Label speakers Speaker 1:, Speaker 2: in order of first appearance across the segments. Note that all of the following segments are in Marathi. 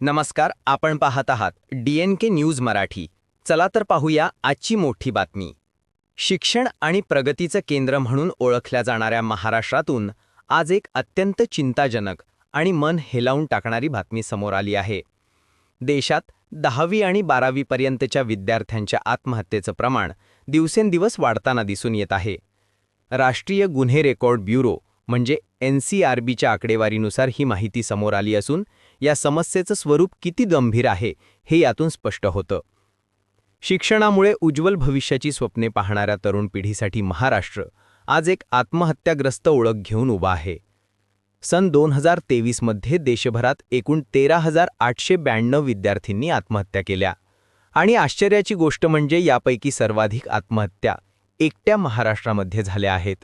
Speaker 1: नमस्कार आपण पाहत आहात डीएन के न्यूज मराठी. चला तर पाहूया आजची मोठी बातमी. शिक्षण आणि प्रगतीचं केंद्र म्हणून ओळखल्या जाणाऱ्या महाराष्ट्रातून आज एक अत्यंत चिंताजनक आणि मन हेलावून टाकणारी बातमी समोर आली आहे. देशात दहावी आणि बारावीपर्यंतच्या विद्यार्थ्यांच्या आत्महत्येचं प्रमाण दिवसेंदिवस वाढताना दिसून येत आहे. राष्ट्रीय गुन्हे रेकॉर्ड ब्युरो म्हणजे एन सी आर बीच्या आकडेवारीनुसार ही माहिती समोर आली असून या समस्येचं स्वरूप किती गंभीर आहे हे यातून स्पष्ट होतं. शिक्षणामुळे उज्ज्वल भविष्याची स्वप्ने पाहणाऱ्या तरुण पिढीसाठी महाराष्ट्र आज एक आत्महत्याग्रस्त ओळख घेऊन उभा आहे. सन दोन हजार तेवीसमध्ये देशभरात एकूण तेरा हजार आठशे ब्याण्णव विद्यार्थ्यांनी आत्महत्या केल्या. आणि आश्चर्याची गोष्ट म्हणजे यापैकी सर्वाधिक आत्महत्या एकट्या महाराष्ट्रामध्ये झाल्या आहेत.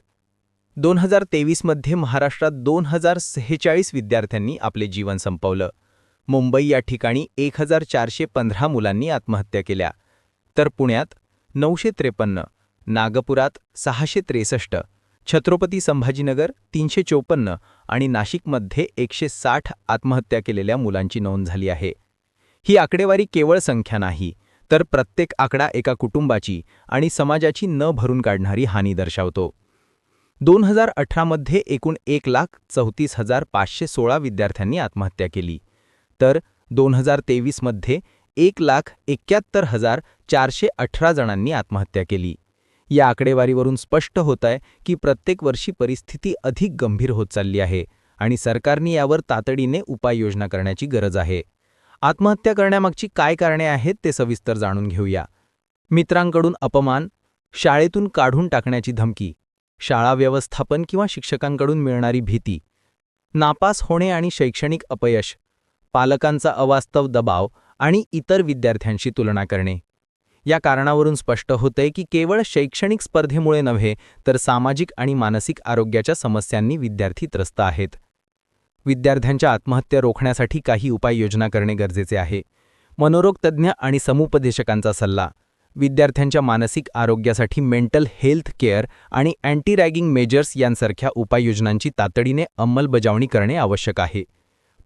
Speaker 1: दोन हजार तेवीसमध्ये महाराष्ट्रात दोन हजार सेहेचाळीस विद्यार्थ्यांनी आपले जीवन संपवलं. मुंबई या ठिकाणी एक हजार चारशे पंधरा मुलांनी आत्महत्या केल्या. तर पुण्यात नऊशे त्रेपन्न नागपुरात सहाशे त्रेसष्ट छत्रपती संभाजीनगर तीनशे चोपन्न आणि नाशिकमध्ये एकशे साठ आत्महत्या केलेल्या मुलांची नोंद झाली आहे. ही आकडेवारी केवळ संख्या नाही तर प्रत्येक आकडा एका कुटुंबाची आणि समाजाची न भरून काढणारी हानी दर्शवतो. दोन हजार अठरामध्ये एकूण एक लाख चौतीस हजार पाचशे सोळा विद्यार्थ्यांनी आत्महत्या केली. तर दोन हजार तेवीसमध्ये एक लाख एक्क्याहत्तर हजार चारशे अठरा जणांनी आत्महत्या केली. या आकडेवारीवरून स्पष्ट होत आहे की प्रत्येक वर्षी परिस्थिती अधिक गंभीर होत चालली आहे आणि सरकारने यावर तातडीने उपाययोजना करण्याची गरज आहे. आत्महत्या करण्यामागची काय कारणे आहेत ते सविस्तर जाणून घेऊया. मित्रांकडून अपमान शाळेतून काढून टाकण्याची धमकी शाळा व्यवस्थापन किंवा शिक्षकांकडून मिळणारी भीती नापास होणे आणि शैक्षणिक अपयश पालकांचा अवास्तव दबाव आणि इतर विद्यार्थ्यांशी तुलना करणे. या कारणावरून स्पष्ट होतंय की केवळ शैक्षणिक स्पर्धेमुळे नव्हे तर सामाजिक आणि मानसिक आरोग्याच्या समस्यांनी विद्यार्थी त्रस्त आहेत. विद्यार्थ्यांच्या आत्महत्या रोखण्यासाठी काही उपाययोजना करणे गरजेचे आहे. मनोरोगतज्ञ आणि समुपदेशकांचा सल्ला विद्यार्थ्यांच्या मानसिक आरोग्यासाठी mental health care and anti ragging measures यांसारख्या उपाययोजनांची तातडीने अंमलबजावणी करणे आवश्यक आहे.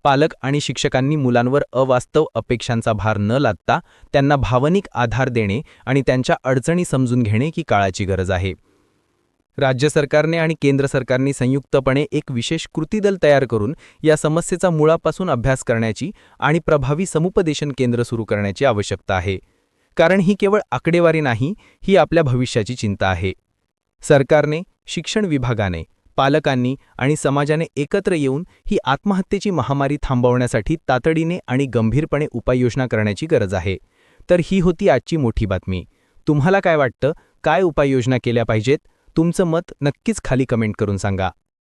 Speaker 1: पालक आणि शिक्षकांनी मुलांवर अवास्तव अपेक्षांचा भार न लादता त्यांना भावनिक आधार देणे आणि त्यांच्या अडचणी समजून घेणे की काळाची गरज आहे. राज्य सरकारने आणि केंद्र सरकारने संयुक्तपणे एक विशेष कृतीदल तयार करून या समस्येचा मुळापासून अभ्यास करण्याची आणि प्रभावी समुपदेशन केंद्र सुरू करण्याची आवश्यकता आहे. कारण ही केवळ आकडेवारी नाही ही आपल्या भविष्याची चिंता आहे. सरकारने शिक्षण विभागाने पालकांनी आणि समाजाने एकत्र येऊन ही आत्महत्येची महामारी थांबवण्यासाठी तातडीने आणि गंभीरपणे उपाययोजना करण्याची गरज आहे. तर ही होती आजची मोठी बातमी. तुम्हाला काय वाटतं? काय उपाययोजना केल्या पाहिजेत? तुमचं मत नक्कीच खाली कमेंट करून सांगा.